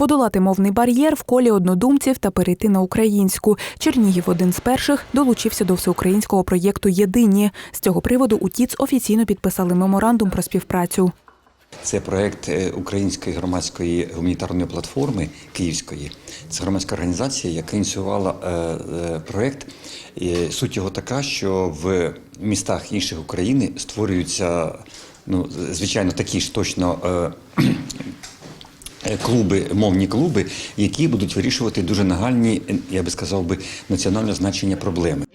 Подолати мовний бар'єр в колі однодумців та перейти на українську. Чернігів один з перших долучився до всеукраїнського проєкту Єдині. З цього приводу у ТІЦ офіційно підписали меморандум про співпрацю. Це проект е, Української громадської гуманітарної платформи Київської. Це громадська організація, яка ініціювала е, е, проект. Суть його така, що в містах інших України створюються, ну, звичайно, такі ж точно. Е, е, Клуби, мовні клуби, які будуть вирішувати дуже нагальні, е, я би сказав би, національно значення проблеми.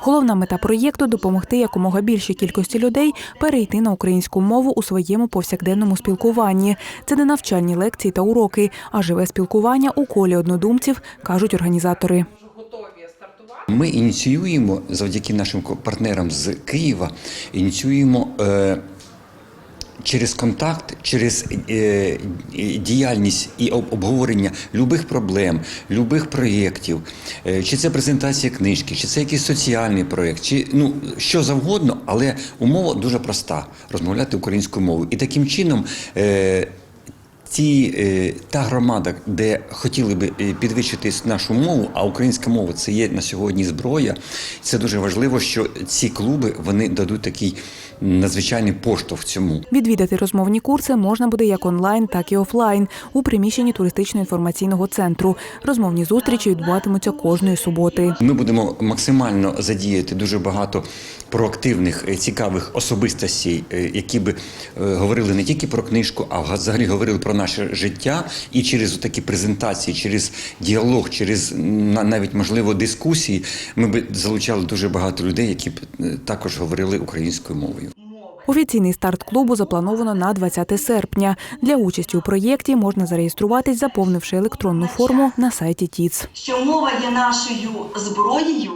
Головна мета проєкту допомогти якомога більшій кількості людей перейти на українську мову у своєму повсякденному спілкуванні. Це не навчальні лекції та уроки, а живе спілкування у колі однодумців, кажуть організатори. Ми ініціюємо завдяки нашим партнерам з Києва, ініціюємо. Через контакт, через е, діяльність і обговорення любих проблем, любих проєктів, е, чи це презентація книжки, чи це якийсь соціальний проєкт, чи ну що завгодно, але умова дуже проста розмовляти українською мовою. І таким чином е, ті, е, та громада, де хотіли би е, підвищити нашу мову, а українська мова це є на сьогодні зброя. Це дуже важливо, що ці клуби вони дадуть такий надзвичайний поштовх цьому. Відвідати розмовні курси можна буде як онлайн, так і офлайн у приміщенні туристично-інформаційного центру. Розмовні зустрічі відбуватимуться кожної суботи. Ми будемо максимально задіяти дуже багато проактивних е, цікавих особистостей, які би говорили не тільки про книжку, а взагалі говорили про наше життя. І через такі презентації, через діалог, через на- навіть можливо дискусії, ми би залучали дуже багато людей, які б е, також говорили українською мовою. Офіційний старт клубу заплановано на 20 серпня. Для участі у проєкті можна зареєструватись, заповнивши електронну форму на сайті ТІЦ. що мова є нашою зброєю.